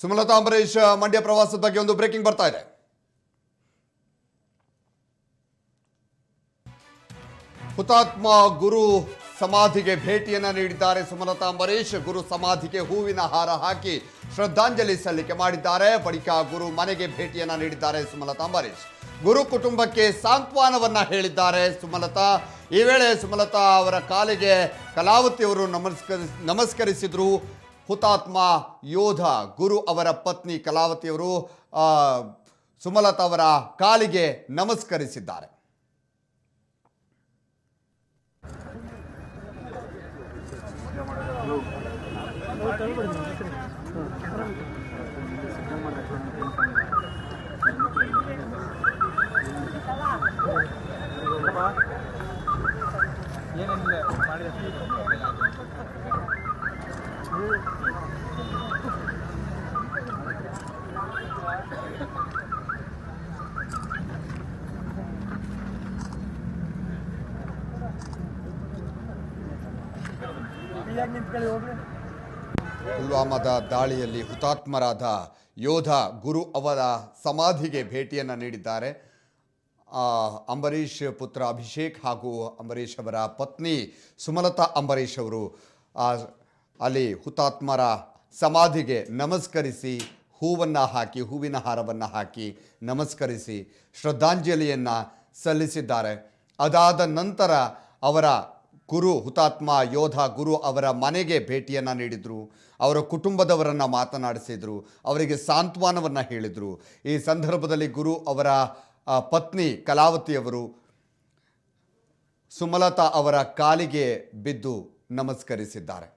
ಸುಮಲತಾ ಅಂಬರೀಶ್ ಮಂಡ್ಯ ಪ್ರವಾಸದ ಬಗ್ಗೆ ಒಂದು ಬ್ರೇಕಿಂಗ್ ಬರ್ತಾ ಇದೆ. ಹುತಾತ್ಮ ಗುರು ಸಮಾಧಿಗೆ ಭೇಟಿಯನ್ನ ನೀಡಿದ್ದಾರೆ ಸುಮಲತಾ ಅಂಬರೀಶ್ ಗುರು ಸಮಾಧಿಗೆ ಹೂವಿನ ಹಾರ ಹಾಕಿ ಶ್ರದ್ಧಾಂಜಲಿ ಸಲ್ಲಿಕೆ ಮಾಡಿದ್ದಾರೆ. ಬಳಿಕ ಗುರು ಮನೆಗೆ ಭೇಟಿಯನ್ನ ನೀಡಿದ್ದಾರೆ ಸುಮಲತಾ ಅಂಬರೀಶ್ ಗುರು ಕುಟುಂಬಕ್ಕೆ ಸಾಂತ್ವನವನ್ನ ಹೇಳಿದ್ದಾರೆ ಸುಮಲತಾ. ಈ ವೇಳೆ ಸುಮಲತಾ ಅವರ ಕಾಲಿಗೆ ಕಲಾವತಿಯವರು ನಮಸ್ಕರಿಸ್ ನಮಸ್ಕರಿಸಿದ್ರು. ಹುತಾತ್ಮ ಯೋಧ ಗುರು ಅವರ ಪತ್ನಿ ಕಲಾವತಿಯವರು ಸುಮಲತಾ ಅವರ ಕಾಲಿಗೆ ನಮಸ್ಕರಿಸಿದ್ದಾರೆ. ಏನೇನಿಲ್ಲ ಮಾಡಿದ. ಪುಲ್ವಾಮಾದ ದಾಳಿಯಲ್ಲಿ ಹುತಾತ್ಮರಾದ ಯೋಧ ಗುರು ಅವರ ಸಮಾಧಿಗೆ ಭೇಟಿಯನ್ನು ನೀಡಿದ್ದಾರೆ. ಅಂಬರೀಷ್ ಪುತ್ರ ಅಭಿಷೇಕ್ ಹಾಗೂ ಅಂಬರೀಷ್ ಅವರ ಪತ್ನಿ ಸುಮಲತಾ ಅಂಬರೀಷ್ ಅವರು ಅಲ್ಲಿ ಹುತಾತ್ಮರ ಸಮಾಧಿಗೆ ನಮಸ್ಕರಿಸಿ ಹೂವನ್ನು ಹಾಕಿ, ಹೂವಿನ ಹಾರವನ್ನು ಹಾಕಿ ನಮಸ್ಕರಿಸಿ ಶ್ರದ್ಧಾಂಜಲಿಯನ್ನು ಸಲ್ಲಿಸಿದ್ದಾರೆ. ಅದಾದ ನಂತರ ಅವರ ಗುರು ಹುತಾತ್ಮ ಯೋಧ ಗುರು ಅವರ ಮನೆಗೆ ಭೇಟಿಯನ್ನು ನೀಡಿದರು. ಅವರ ಕುಟುಂಬದವರನ್ನು ಮಾತನಾಡಿಸಿದರು. ಅವರಿಗೆ ಸಾಂತ್ವನವನ್ನು ಹೇಳಿದರು. ಈ ಸಂದರ್ಭದಲ್ಲಿ ಗುರು ಅವರ ಪತ್ನಿ ಕಲಾವತಿಯವರು ಸುಮಲತಾ ಅವರ ಕಾಲಿಗೆ ಬಿದ್ದು ನಮಸ್ಕರಿಸಿದ್ದಾರೆ.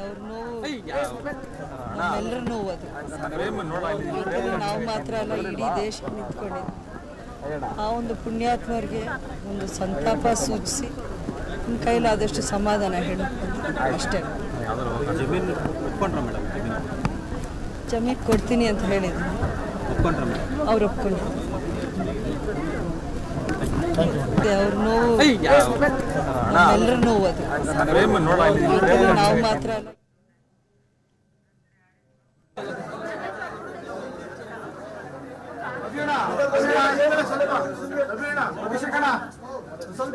ಅವ್ರ ನೋವು. ನಮ್ಮೆಲ್ಲರ ನೋವು ಅದು. ನಾವು ಮಾತ್ರ ಅಲ್ಲ ಇಡೀ ದೇಶ ನಿಂತ್ಕೊಂಡಿದ್ವಿ. ಆ ಒಂದು ಪುಣ್ಯಾತ್ಮರಿಗೆ ಒಂದು ಸಂತಾಪ ಸೂಚಿಸಿ ನಿಮ್ಮ ಕೈಲಾದಷ್ಟು ಸಮಾಧಾನ ಹೇಳಿ. ಅಷ್ಟೇ. ಜಮೀನು ಒಪ್ಕೊಂಡ್ರ ಕೊಡ್ತೀನಿ ಅಂತ ಹೇಳಿದ್ರು. ಒಪ್ಕೊಂಡ್ರ ಅವ್ರು ಒಪ್ಕೊಂಡು ಅವ್ರ ನೋವು ನಮ್ಮೆಲ್ಲರ ನೋವು ಅದು ನಾವು ಮಾತ್ರ ಸ್ವಲ್ಪ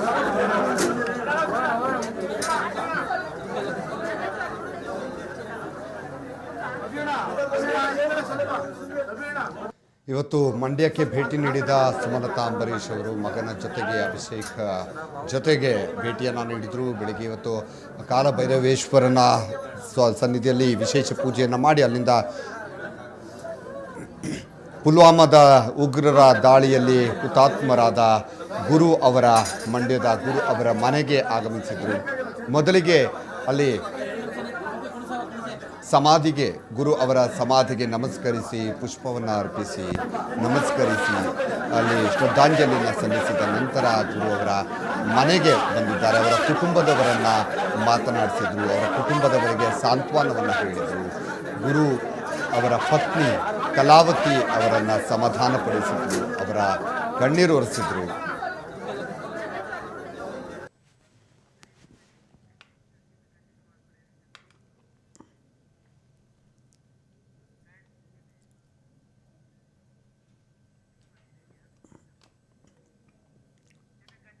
ಇವತ್ತು ಮಂಡ್ಯಕ್ಕೆ ಭೇಟಿ ನೀಡಿದ ಸುಮಲತಾ ಅಂಬರೀಷ್ ಅವರು ಮಗನ ಜೊತೆಗೆ ಅಭಿಷೇಕ್, ಜೊತೆಗೆ ಭೇಟಿಯನ್ನು ನೀಡಿದರು. ಬೆಳಿಗ್ಗೆ ಇವತ್ತು ಕಾಲಭೈರವೇಶ್ವರನ ಸನ್ನಿಧಿಯಲ್ಲಿ ವಿಶೇಷ ಪೂಜೆಯನ್ನು ಮಾಡಿ ಅಲ್ಲಿಂದ ಪುಲ್ವಾಮಾದ ಉಗ್ರರ ದಾಳಿಯಲ್ಲಿ ಹುತಾತ್ಮರಾದ ಗುರು ಅವರ ಮಂಡ್ಯದ ಗುರು ಅವರ ಮನೆಗೆ ಆಗಮಿಸಿದರು. ಮೊದಲಿಗೆ ಅಲ್ಲಿ ಸಮಾಧಿಗೆ, ಗುರು ಅವರ ಸಮಾಧಿಗೆ ನಮಸ್ಕರಿಸಿ, ಪುಷ್ಪವನ್ನು ಅರ್ಪಿಸಿ, ನಮಸ್ಕರಿಸಿ, ಅಲ್ಲಿ ಶ್ರದ್ಧಾಂಜಲಿಯನ್ನು ಸಲ್ಲಿಸಿದ ನಂತರ ಗುರು ಅವರ ಮನೆಗೆ ಬಂದಿದ್ದಾರೆ. ಅವರ ಕುಟುಂಬದವರನ್ನು ಮಾತನಾಡಿಸಿದರು. ಅವರ ಕುಟುಂಬದವರಿಗೆ ಸಾಂತ್ವನವನ್ನು ಹೇಳಿದರು. ಗುರು ಅವರ ಪತ್ನಿ ಕಲಾವತಿ ಅವರನ್ನು ಸಮಾಧಾನಪಡಿಸಿದರು. ಅವರ ಕಣ್ಣೀರು ಒರೆಸಿದ್ರು.